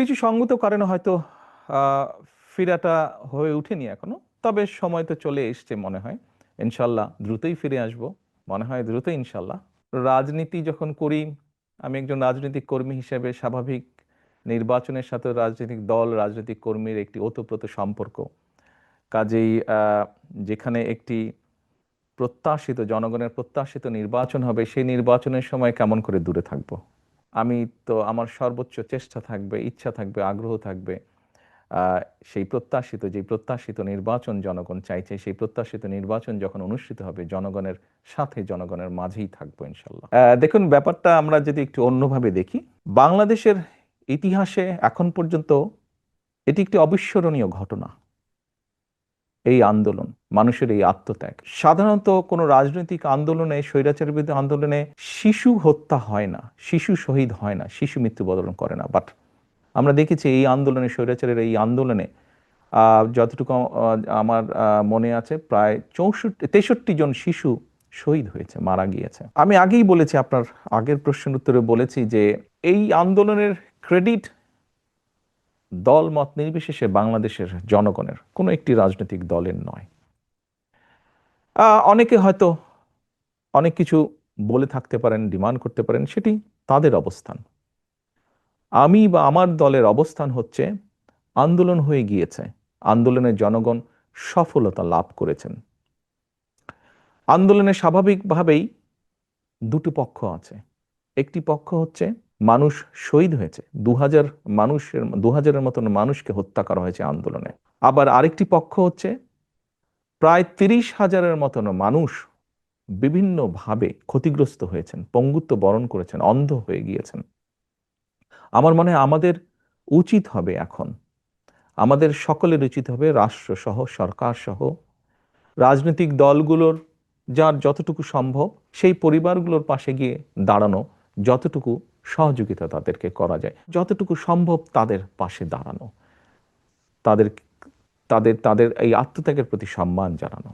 কিছু সঙ্গত কারণে হয়তো ফিরাটা হয়ে ওঠেনি এখনও। তবে সময় তো চলে এসছে মনে হয়। ইনশাল্লাহ দ্রুতই ফিরে আসব। মনে হয় দ্রুতই ইনশাল্লাহ। রাজনীতি যখন করি, আমি একজন রাজনৈতিক কর্মী হিসেবে স্বাভাবিক নির্বাচনের সাথে রাজনৈতিক দল, রাজনৈতিক কর্মীর একটি ওতপ্রোত সম্পর্ক। কাজেই যেখানে একটি প্রত্যাশিত, জনগণের প্রত্যাশিত নির্বাচন হবে, সেই নির্বাচনের সময় কেমন করে দূরে থাকব? আমি তো আমার সর্বোচ্চ চেষ্টা থাকবে, ইচ্ছা থাকবে, আগ্রহ থাকবে সেই প্রত্যাশিত যে প্রত্যাশিত নির্বাচন জনগণ চাইছে, সেই প্রত্যাশিত নির্বাচন যখন অনুষ্ঠিত হবে, জনগণের সাথে জনগণের মাঝেই থাকব ইনশাল্লাহ। দেখুন, ব্যাপারটা আমরা যদি একটু অন্যভাবে দেখি, বাংলাদেশের ইতিহাসে এখন পর্যন্ত এটি একটি অবিস্মরণীয় ঘটনা। এই আন্দোলন, মানুষের এই আত্মত্যাগ। সাধারণত কোনো রাজনৈতিক আন্দোলনে স্বৈরাচার বিরোধী আন্দোলনে শিশু হত্যা হয় না, শিশু শহীদ হয় না, শিশু মৃত্যু বদলন করে না। বাট আমরা দেখেছি এই আন্দোলনে, স্বৈরাচারের এই আন্দোলনে যতটুকু আমার মনে আছে, প্রায় চৌষট্টি, তেষট্টি জন শিশু শহীদ হয়েছে, মারা গিয়েছে। আমি আগেই বলেছি, আপনার আগের প্রশ্নের উত্তরে বলেছি যে এই আন্দোলনের ক্রেডিট দল মত নির্বিশেষে বাংলাদেশের জনগণের, কোনো একটি রাজনৈতিক দলের নয়। অনেকে হয়তো অনেক কিছু বলে থাকতে পারেন, ডিমান্ড করতে পারেন, সেটি তাদের অবস্থান। আমি বা আমার দলের অবস্থান হচ্ছে, আন্দোলন হয়ে গিয়েছে আন্দোলনের জনগণ সফলতা লাভ করেছেন। আন্দোলনে স্বাভাবিকভাবেই দুটো পক্ষ আছে। একটি পক্ষ হচ্ছে মানুষ শহীদ হয়েছে। দু হাজার মানুষের দু হাজারের মতন মানুষকে হত্যা করা হয়েছে আন্দোলনে। আবার আরেকটি পক্ষ হচ্ছে, প্রায় তিরিশ হাজারের মতন মানুষ বিভিন্নভাবে ক্ষতিগ্রস্ত হয়েছেন, পঙ্গুত্ব বরণ করেছেন, অন্ধ হয়ে গিয়েছেন। আমার মনে হয় আমাদের উচিত হবে এখন, আমাদের সকলের উচিত হবে রাষ্ট্র সহ সরকার সহ রাজনৈতিক দলগুলোর, যার যতটুকু সম্ভব, সেই পরিবারগুলোর পাশে গিয়ে দাঁড়ানো, যতটুকু সহযোগিতা তাদেরকে করা যায়। যতটুকু সম্ভব তাদের পাশে দাঁড়ানো। তাদের তাদের তাদের এই আত্মত্যাগের প্রতি সম্মান জানানো।